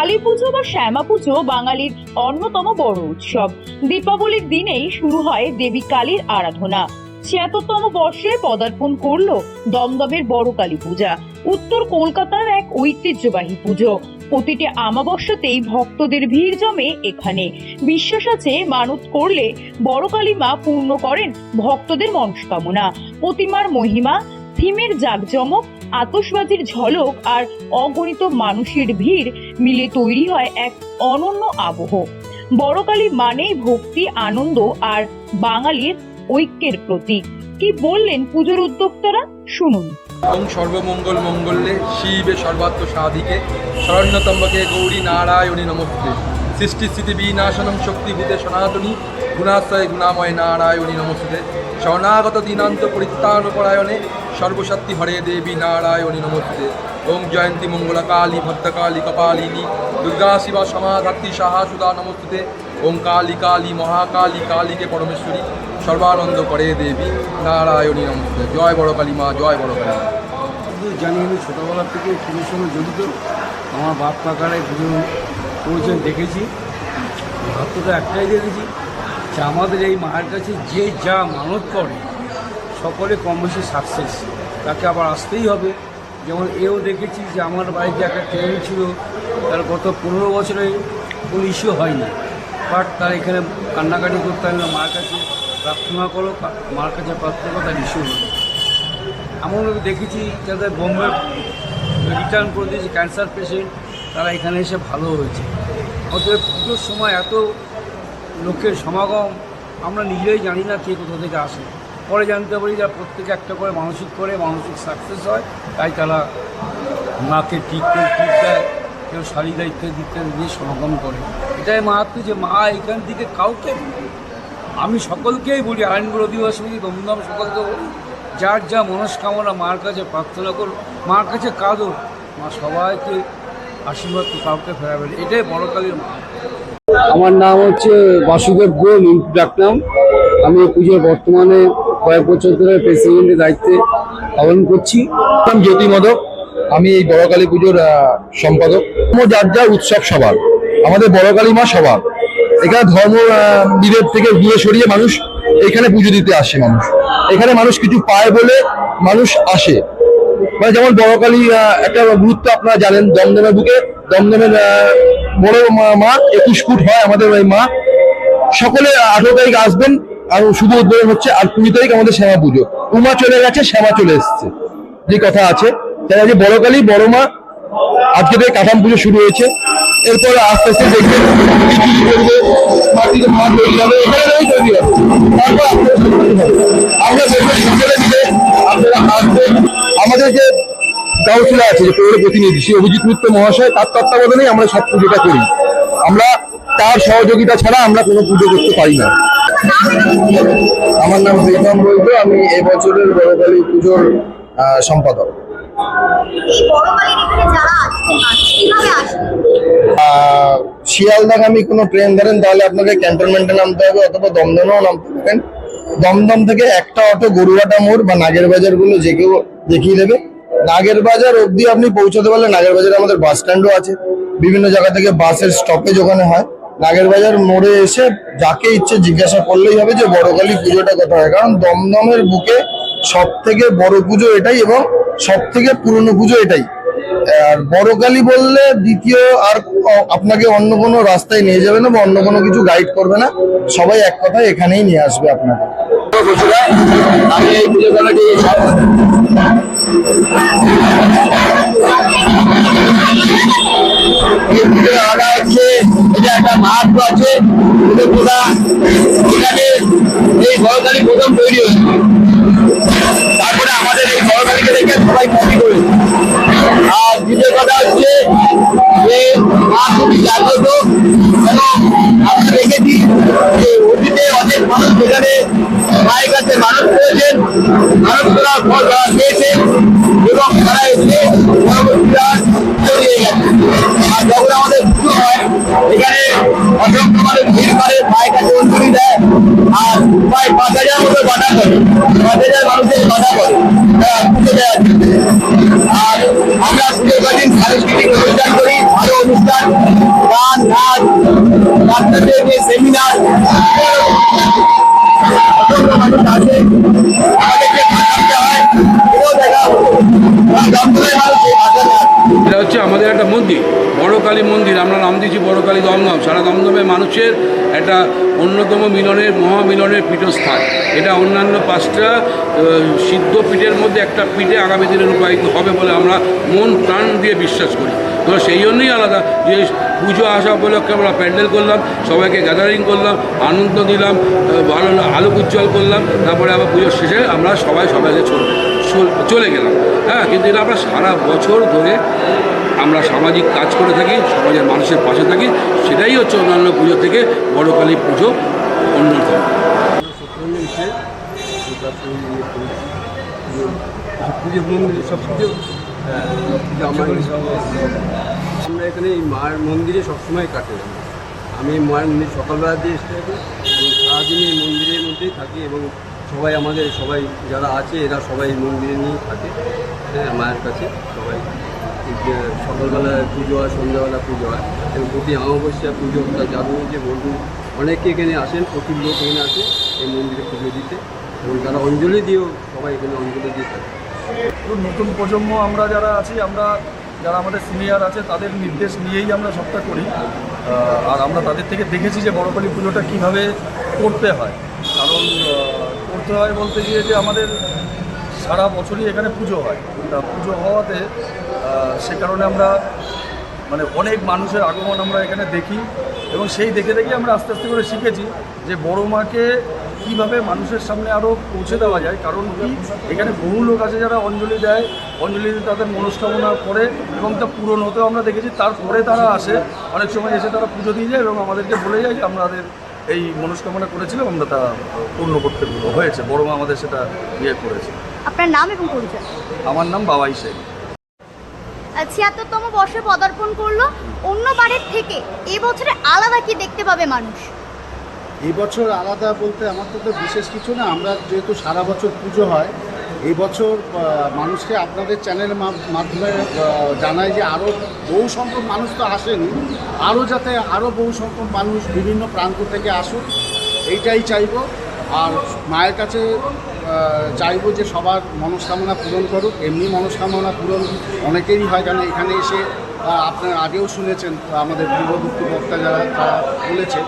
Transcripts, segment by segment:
কালী পুজো বা শ্যামা পুজো বাঙালির অন্যতম বড় উৎসব। দীপাবলির দিনেই শুরু হয় দেবী কালীর আরাধনা। ছিয়াত্তরতম বর্ষে পদার্পণ করল দমদমের বড় কালী পূজা। উত্তর কলকাতার এক ঐতিহ্যবাহী পুজো। প্রতিটি আমাবস্যাতেই ভক্তদের ভিড় জমে এখানে। বিশ্বাস আছে, মানত করলে বড় কালী মা পূর্ণ করেন ভক্তদের মনস্কামনা। প্রতিমার মহিমা থিমের জাকজমক, আতশবাজির ঝলক আর অগণিত মানুষের ভিড় মিলে তৈরি হয় এক অনন্য আবহ। বড়কালী মানেই ভক্তি, আনন্দ আর বাঙালির ঐক্যের প্রতীক। কি বললেন পুজোর উদ্যোক্তারা? শুনুন। ওং সর্বমঙ্গল মঙ্গলে শিবে সর্বাত্ম সাধিকে, শরণ্যতম্বকে গৌরী নারায়ণী নমস্তে। সৃষ্টি স্থিতি বিনাশনম শক্তিভূতে সনাতনী, গুণাশ্রয় গুণাময় নারায়ণী নমস্তে। শরণাগত দিনান্ত পরিত্রাণপরায়ণে সর্বশক্তি হরে দেবী নারায়ণী নমস্তে। ওম জয়ন্তী মঙ্গলা কালী ভদ্রকালী, কপালিনী, দুর্গা শিবা, সমাধাত্রী সাহা সুদা নমস্তে। ওম কালী কালী, মহাকালী কালীকে পরমেশ্বরী, সর্বানন্দ করে দেবী নারায়ণী নমস্তে। জয় বড় কালী মা, জয় বড় কালী জানি আমি ছোটোবেলা থেকে পুজোর সঙ্গে জড়িত। আমার বাপ কাকারা পুজো করেছেন, দেখেছি। ভাবটা একটাই দেখেছি যে আমাদের এই মায়ের কাছে যে যা মানত করে সকলে কম বেশি সাকসেস তাকে আবার আসতেই হবে। যেমন এও দেখেছি যে আমার বাড়িতে একটা ট্রেন ছিল, তার গত পনেরো বছরে কোনো ইস্যু হয়নি। বাট তার এখানে কান্নাকাটি করতে না মার কাছে, প্রার্থনা করো মার কাছে প্রার্থনা তার ইস্যু হলো এমনভাবে দেখেছি যাদের বোম্বে রিটার্ন করে দিয়েছে ক্যান্সার পেশেন্ট তারা এখানে এসে ভালো হয়েছে। অতএব পুজোর সময় এত লোকের সমাগম আমরা নিজেরাই জানি না কে কোথা থেকে আসে। পরে জানতে পারি যারা প্রত্যেকে একটা করে মানসিক করে মানসিক সাকসেস হয়, তাই তারা মাকে ঠিক করে ঠিক দেয়, কেউ শাড়ি দায়িত্ব ইত্যাদি দিয়ে সমাগম করে। এটাই মা মাহাত্ম যে মা এখান থেকে কাউকে, আমি সকলকেই বলি আইনগুলো অধিবাসী দমদম সকলকে বলি, যার যা মনস্কামনা মার কাছে প্রার্থনা করো মার কাছে কাঁদো মা সবাইকে আশীর্বাদ কাউকে ফেরাবে। এটাই বড় কালীর মা আমার নাম হচ্ছে বাসুদেব গোল ডাকনাম আমি পুজোর বর্তমানে কয়েক বছর ধরে প্রেসিডেন্টের দায়িত্বে পালন করছি। জ্যোতি মদক আমি এই বড়কালী পুজোর সম্পাদক। যার যার উৎসব সবার। আমাদের বড়কালী মা সবার। এখানে ধর্ম বিভেদ থেকে দূরে সরিয়ে মানুষ এখানে পুজো দিতে আসে মানুষ। এখানে মানুষ কিছু পায় বলে মানুষ আসে। মানে যেমন বড়কালী একটা গুরুত্ব আপনারা জানেন, দমদমের বুকে। দমদমের বড় মা, একুশ ফুট হয় আমাদের ওই মা। সকলে আঠারো তারিখ আসবেন। আর শুভ উদ্বোধন হচ্ছে আর কুড়ি তারিখ আমাদের শ্যামা পুজো। উমা চলে গেছে, শ্যামা চলে এসছে। যে কথা আছে। তাই আজকে বড় কালী, বড় মা, আজকে থেকে কাঠাম পুজো শুরু হয়েছে। এরপর আস্তে আস্তে দেখবেন আপনারা আমাদের যে কাউন্সিলর আছে, যে পৌর প্রতিনিধি, সেই অভিজিৎ মিত্র মহাশয়, তার তত্ত্বাবধানেই আমরা সব পুজোটা করি। আমরা তার সহযোগিতা ছাড়া আমরা কোনো পুজো করতে পারি না। আমার নাম প্রীতম বৈদ্য, আমি এবছরের বড়কালী পুজোর সম্পাদক। শিয়ালদাগামী কোনো ট্রেন ধরেন, তাহলে আপনাকে ক্যান্টনমেন্টে নামতে হবে অথবা দমদমেও নামতে পারেন। দমদম থেকে একটা অটো গরুয়াটা মোড় বা নাগের বাজারগুলো যে কেউ দেখিয়ে দেবে। নাগের বাজার অবধি আপনি পৌঁছাতে পারলে নাগের বাজারে আমাদের বাস স্ট্যান্ডও আছে। বিভিন্ন জায়গা থেকে বাসের স্টপেজ ওখানে হয়। নাগের বাজার মোড়ে এসে যাকে ইচ্ছে জিজ্ঞাসা করলেই হবে যে বড়কালী পুজোটা কোথায়? কারণ দমদমের বুকে সব থেকে বড় পুজো এটাই এবং সব থেকে পুরনো পুজো এটাই। আর বড়কালী বললে দ্বিতীয় আর আপনাকে অন্য কোনো রাস্তায় নিয়ে যাবে না বা অন্য কোনো কিছু গাইড করবে না। সবাই এক কথায় এখানেই নিয়ে আসবে আপনাকে। এই পুজো এটা একটা মাহাত্ম আছে। পুজো পুরা এখানে এই বড়কালী প্রথম তৈরি হয়েছে। মায়ের কাছে মানুষ করেছেন মানুষ করার ফল তারা পেয়েছেন এবং তারা এসে পরবর্তী আর যখন আমাদের পুজো হয়, এখানে অসংখ্য মানুষ ভিড় করে মায়ের কাছে অঞ্জলি দেয়, আর প্রায় পাঁচ হাজার মতো বাধা করে, পাঁচ হাজার মানুষের বাধা করে, তারা পুজো দেওয়ার। আর আমরা পুজো কদিন সাংস্কৃতিক অনুষ্ঠান করি, ভালো অনুষ্ঠান, গান নাচ বাচ্চাদের সেমিনার দমদম সারা দমদমে মানুষের একটা অন্যতম মিলনের, মহামিলনের পীঠস্থান। এটা অন্যান্য পাঁচটা সিদ্ধ পীঠের মধ্যে একটা পীঠে আগামী দিনে রূপায়িত হবে বলে আমরা মন প্রাণ দিয়ে বিশ্বাস করি। তো সেই জন্যই আলাদা, যে পুজো আসা উপলক্ষে আমরা প্যান্ডেল করলাম, সবাইকে গ্যাদারিং করলাম, আনন্দ দিলাম ভালো আলোক উজ্জ্বল করলাম, তারপরে আবার পুজোর শেষে আমরা সবাই সবাইকে চল- গেলাম। হ্যাঁ কিন্তু এটা আমরা সারা বছর ধরে আমরা সামাজিক কাজ করে থাকি, সমাজের মানুষের পাশে থাকি, সেটাই হচ্ছে অন্যান্য পুজো থেকে বড় কালী পুজো অন্যতম। পুজো আমরা এখানে এই মায়ের মন্দিরে সবসময় কাটে। আমি মায়ের মন্দির সকালবেলা দিয়ে এসে থাকি এবং সারাদিন এই মন্দিরের মধ্যেই থাকি এবং সবাই আমাদের, সবাই যারা আছে, এরা সবাই মন্দিরে নিয়েই থাকে। হ্যাঁ মায়ের কাছে সবাই। সকালবেলা পুজো হয়, সন্ধ্যাবেলা পুজো হয়, এবং প্রতি অমাবস্যা পুজো তার জাদু যে বন্ধু, অনেকে এখানে আসেন, প্রচুর লোক এখানে আসে এই মন্দিরে পুজো দিতে, এবং তারা অঞ্জলি দিয়েও সবাই এখানে অঞ্জলি দিয়ে থাকে। নতুন প্রজন্ম আমরা যারা আছি, আমরা যারা আমাদের সিনিয়র আছে, তাদের নির্দেশ নিয়েই আমরা সবটা করি। আর আমরা তাদের থেকে দেখেছি যে বড়কালী পুজোটা কীভাবে করতে হয়। কারণ করতে হয় বলতে গিয়ে যে আমাদের সারা বছরই এখানে পুজো হয়। তা পুজো হওয়াতে সে কারণে আমরা মানে অনেক মানুষের আগমন আমরা এখানে দেখি এবং সেই দেখে দেখে আমরা আস্তে আস্তে করে শিখেছি যে বড় মাকে কীভাবে মানুষের সামনে আরও পৌঁছে দেওয়া যায়। কারণ কি? এখানে বহু লোক আছে যারা অঞ্জলি দেয় অঞ্জলি দিয়ে তাদের মনস্কামনা করে এবং তা পূরণ হতেও আমরা দেখেছি। তারপরে তারা আসে অনেক সময় এসে তারা পুজো দিয়ে যায় এবং আমাদেরকে বলে যায় যে আমাদের এই মনস্কামনা করেছিলাম আমরা তা পূর্ণ করতে হয়েছে। বড় মা আমাদের সেটা ইয়ে করেছে। আপনার নাম এবং পরিচয়? আমার নাম বাবাই শেখ ছিয়াত্তরতম বর্ষে পদার্পণ করল। অন্য বারের থেকে এবছরে আলাদা কি দেখতে পাবে মানুষ? এই বছর আলাদা বলতে আমার তো তো বিশেষ কিছু না। আমরা যেহেতু সারা বছর পুজো হয় এই বছর মানুষকে আপনাদের চ্যানেলের মাধ্যমে জানাই যে আরও বহু সংখ্যক মানুষ তো আসেনি। আরও যাতে আরও বহু সংখ্যক মানুষ বিভিন্ন প্রান্ত থেকে আসুক, এইটাই চাইব। আর মায়ের কাছে চাইব যে সবার মনস্কামনা পূরণ করুক, এমনি মনস্কামনা পূরণ অনেকেরই হয়, কারণ এখানে এসে আপনার আগেও শুনেছেন, আমাদের পূর্ববর্তী বক্তা যারা, তারা বলেছে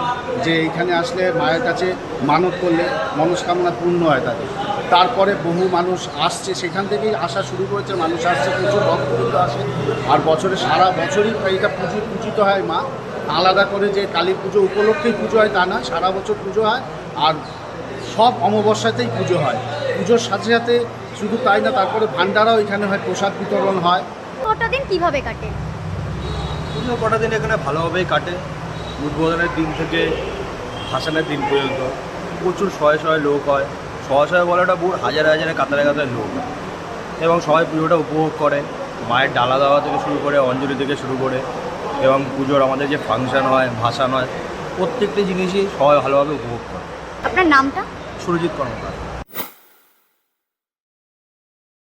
যে এখানে আসলে মায়ের কাছে মানত করলে মনস্কামনা পূর্ণ হয় তাদের। তারপরে বহু মানুষ আসছে, সেখান থেকেই আসা শুরু করেছে, মানুষ আসছে, প্রচুর ভক্তবৃন্দ আসে। আর বছরে সারা বছরই এটা পুজো, পূজিত হয় মা। আলাদা করে যে কালী পুজো, উপলক্ষেই পুজো হয় তা না, সারা বছর পুজো হয়। আর সব অমাবস্যাতেই পুজো হয়। পুজোর সাথে সাথে শুধু তাই না তারপরে ভান্ডারাও এখানে হয় প্রসাদ বিতরণ হয়। কটা দিন কীভাবে কাটে? পুজো কটা দিন এখানে ভালোভাবেই কাটে। উদ্বোধনের দিন থেকে ভাসানের দিন পর্যন্ত প্রচুর শয়ে শয়ে লোক হয়। শয়ে শয়ে বলাটা বহু হাজারে হাজারে কাতারে কাতারে লোক এবং সবাই পুজোটা উপভোগ করে। মায়ের ডালা দেওয়া থেকে শুরু করে অঞ্জলি থেকে শুরু করে এবং পুজোর আমাদের যে ফাংশন হয় ভাসান হয় প্রত্যেকটি জিনিসই সবাই ভালোভাবে উপভোগ করে। আপনার নামটা? সুরজিৎ কর্মকার